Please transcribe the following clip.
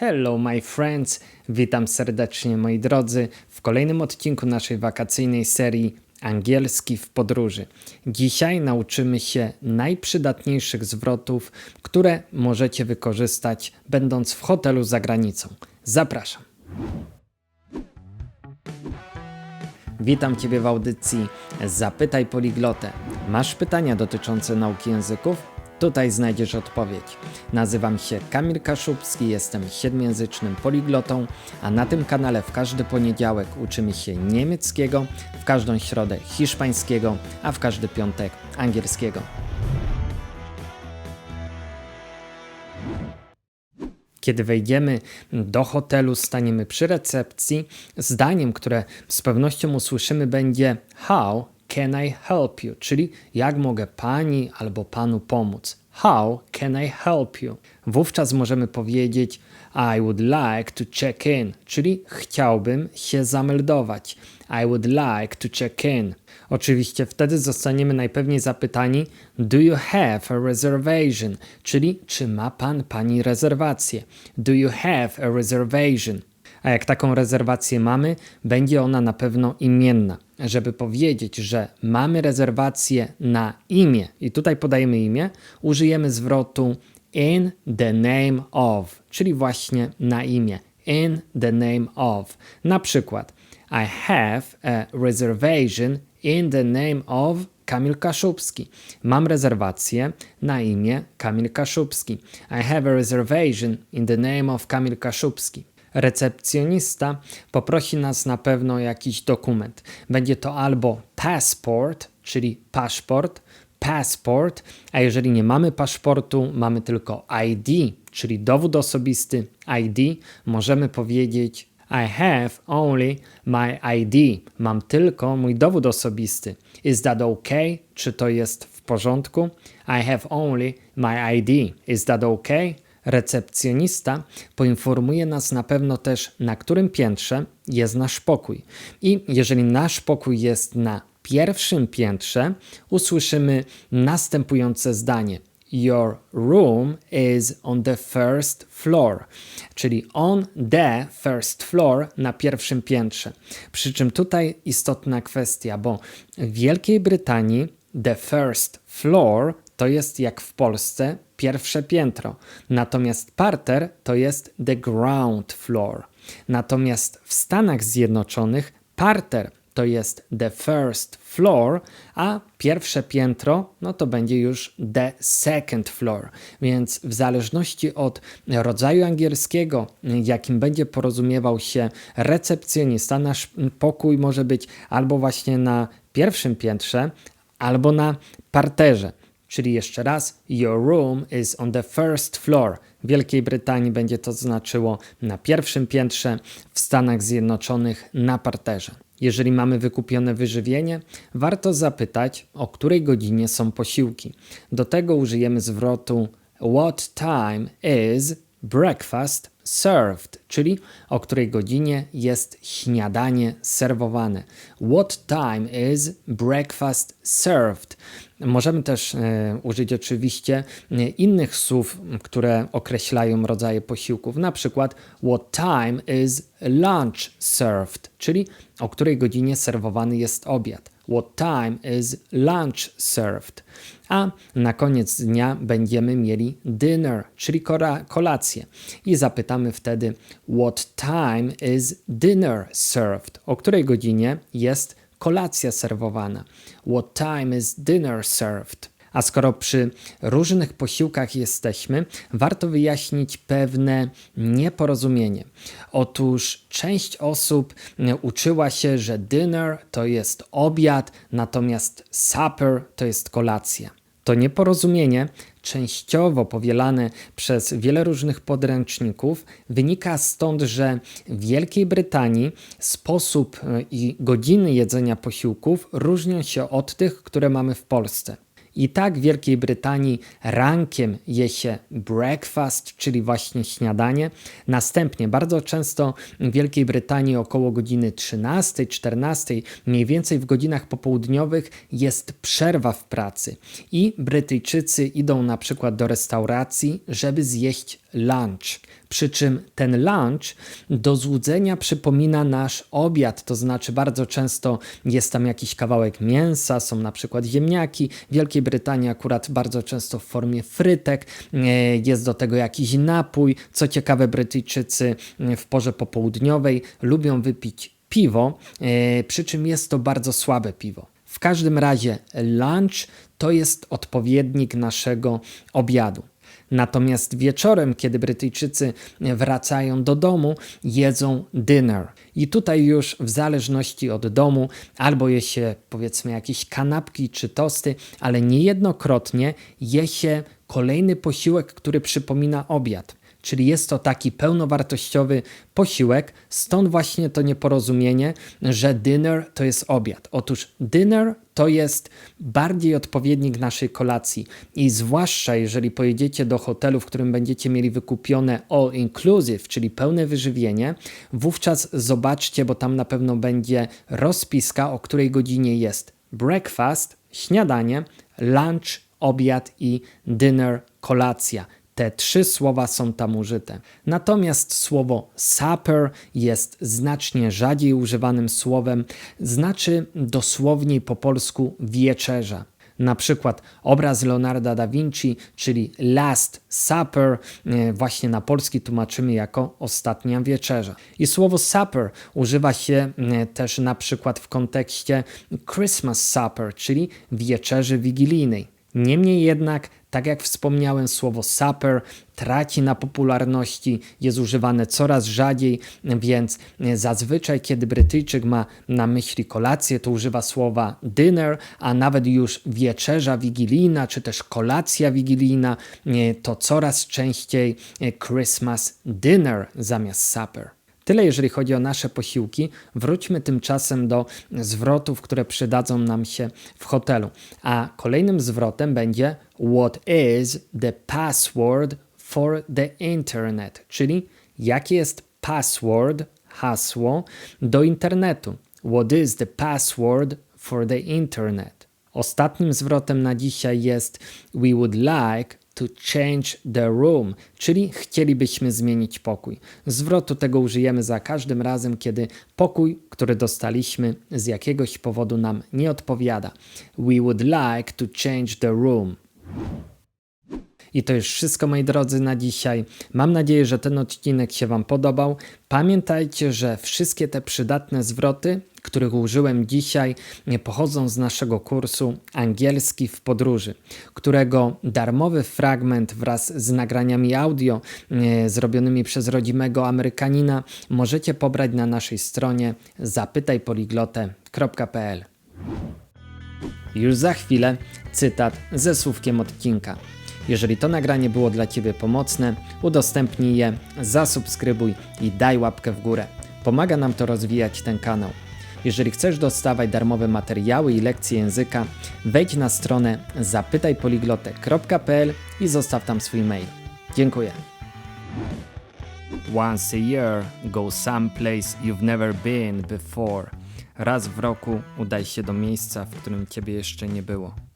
Hello, my friends! Witam serdecznie, moi drodzy, w kolejnym odcinku naszej wakacyjnej serii Angielski w podróży. Dzisiaj nauczymy się najprzydatniejszych zwrotów, które możecie wykorzystać, będąc w hotelu za granicą. Zapraszam. Witam Ciebie w audycji Zapytaj Poliglotę. Masz pytania dotyczące nauki języków? Tutaj znajdziesz odpowiedź. Nazywam się Kamil Kaszubski, jestem siedmiojęzycznym poliglotą, a na tym kanale w każdy poniedziałek uczymy się niemieckiego, w każdą środę hiszpańskiego, a w każdy piątek angielskiego. Kiedy wejdziemy do hotelu, staniemy przy recepcji. Zdaniem, które z pewnością usłyszymy, będzie How can I help you? Czyli jak mogę pani albo panu pomóc? How can I help you? Wówczas możemy powiedzieć I would like to check in, czyli chciałbym się zameldować. I would like to check in. Oczywiście wtedy zostaniemy najpewniej zapytani Do you have a reservation? Czyli czy ma pan pani rezerwację? Do you have a reservation? A jak taką rezerwację mamy, będzie ona na pewno imienna. Żeby powiedzieć, że mamy rezerwację na imię, i tutaj podajemy imię, użyjemy zwrotu in the name of, czyli właśnie na imię. In the name of. Na przykład, I have a reservation in the name of Kamil Kaszubski. Mam rezerwację na imię Kamil Kaszubski. I have a reservation in the name of Kamil Kaszubski recepcjonista poprosi nas na pewno jakiś dokument. Będzie to albo passport, czyli paszport, passport, a jeżeli nie mamy paszportu, mamy tylko ID, czyli dowód osobisty ID, możemy powiedzieć I have only my ID. Mam tylko mój dowód osobisty. Is that okay? Czy to jest w porządku? I have only my ID. Is that okay? Recepcjonista poinformuje nas na pewno też, na którym piętrze jest nasz pokój. I jeżeli nasz pokój jest na pierwszym piętrze, usłyszymy następujące zdanie. Your room is on the first floor, czyli on the first floor na pierwszym piętrze. Przy czym tutaj istotna kwestia, bo w Wielkiej Brytanii the first floor to jest jak w Polsce pierwsze piętro, natomiast parter to jest the ground floor. Natomiast w Stanach Zjednoczonych parter to jest the first floor, a pierwsze piętro no to będzie już the second floor. Więc w zależności od rodzaju angielskiego, jakim będzie porozumiewał się recepcjonista, nasz pokój może być albo właśnie na pierwszym piętrze, albo na parterze. Czyli jeszcze raz, your room is on the first floor. W Wielkiej Brytanii będzie to znaczyło na pierwszym piętrze, w Stanach Zjednoczonych na parterze. Jeżeli mamy wykupione wyżywienie, warto zapytać, o której godzinie są posiłki. Do tego użyjemy zwrotu What time is breakfast served, czyli o której godzinie jest śniadanie serwowane. What time is breakfast served? Możemy też e, użyć oczywiście e, innych słów, które określają rodzaje posiłków, na przykład what time is lunch served, czyli o której godzinie serwowany jest obiad. What time is lunch served? A na koniec dnia będziemy mieli dinner, czyli kolację. I zapytamy wtedy, what time is dinner served? O której godzinie jest kolacja serwowana? What time is dinner served? A skoro przy różnych posiłkach jesteśmy, warto wyjaśnić pewne nieporozumienie. Otóż część osób uczyła się, że dinner to jest obiad, natomiast supper to jest kolacja. To nieporozumienie, częściowo powielane przez wiele różnych podręczników, wynika stąd, że w Wielkiej Brytanii sposób e, i godziny jedzenia posiłków różnią się od tych, które mamy w Polsce. I tak w Wielkiej Brytanii rankiem je się breakfast, czyli właśnie śniadanie. Następnie bardzo często w Wielkiej Brytanii około godziny 13, 14, mniej więcej w godzinach popołudniowych jest przerwa w pracy i Brytyjczycy idą na przykład do restauracji, żeby zjeść lunch. Przy czym ten lunch do złudzenia przypomina nasz obiad, to znaczy bardzo często jest tam jakiś kawałek mięsa, są na przykład ziemniaki. W Wielkiej Brytanii akurat bardzo często w formie frytek, e, jest do tego jakiś napój. Co ciekawe, Brytyjczycy e, w porze popołudniowej lubią wypić piwo, e, przy czym jest to bardzo słabe piwo. W każdym razie lunch to jest odpowiednik naszego obiadu. Natomiast wieczorem, kiedy Brytyjczycy wracają do domu, jedzą dinner. I tutaj już w zależności od domu, albo je się powiedzmy jakieś kanapki czy tosty, ale niejednokrotnie je się kolejny posiłek, który przypomina obiad. Czyli jest to taki pełnowartościowy posiłek, stąd właśnie to nieporozumienie, że dinner to jest obiad. Otóż dinner to jest bardziej odpowiednik naszej kolacji i zwłaszcza jeżeli pojedziecie do hotelu, w którym będziecie mieli wykupione all inclusive, czyli pełne wyżywienie, wówczas zobaczcie, bo tam na pewno będzie rozpiska, o której godzinie jest breakfast, śniadanie, lunch, obiad i dinner, kolacja. Te trzy słowa są tam użyte. Natomiast słowo supper jest znacznie rzadziej używanym słowem, znaczy dosłownie po polsku wieczerza. Na przykład obraz Leonarda da Vinci, czyli Last Supper, e, właśnie na polski tłumaczymy jako ostatnia wieczerza. I słowo supper używa się e, też na przykład w kontekście Christmas Supper, czyli wieczerzy wigilijnej. Niemniej jednak, tak jak wspomniałem, słowo supper traci na popularności, jest używane coraz rzadziej, więc zazwyczaj, kiedy Brytyjczyk ma na myśli kolację, to używa słowa dinner, a nawet już wieczerza wigilijna, czy też kolacja wigilijna, to coraz częściej Christmas dinner zamiast supper. Tyle jeżeli chodzi o nasze posiłki. Wróćmy tymczasem do zwrotów, które przydadzą nam się w hotelu. A kolejnym zwrotem będzie What is the password for the internet? Czyli jakie jest password, hasło do internetu? What is the password for the internet? Ostatnim zwrotem na dzisiaj jest We would like to change the room, czyli chcielibyśmy zmienić pokój. Zwrotu tego użyjemy za każdym razem, kiedy pokój, który dostaliśmy, z jakiegoś powodu nam nie odpowiada. We would like to change the room. I to już wszystko, moi drodzy, na dzisiaj. Mam nadzieję, że ten odcinek się Wam podobał. Pamiętajcie, że wszystkie te przydatne zwroty, których użyłem dzisiaj, pochodzą z naszego kursu Angielski w podróży, którego darmowy fragment wraz z nagraniami audio e, zrobionymi przez rodzimego Amerykanina możecie pobrać na naszej stronie zapytajpoliglotę.pl. Już za chwilę cytat ze słówkiem odcinka. Jeżeli to nagranie było dla Ciebie pomocne, udostępnij je, zasubskrybuj i daj łapkę w górę. Pomaga nam to rozwijać ten kanał. Jeżeli chcesz dostawać darmowe materiały i lekcje języka, wejdź na stronę zapytajpoliglotek.pl i zostaw tam swój mail. Dziękuję. Once a year, go someplace you've never been before. Raz w roku udaj się do miejsca, w którym ciebie jeszcze nie było.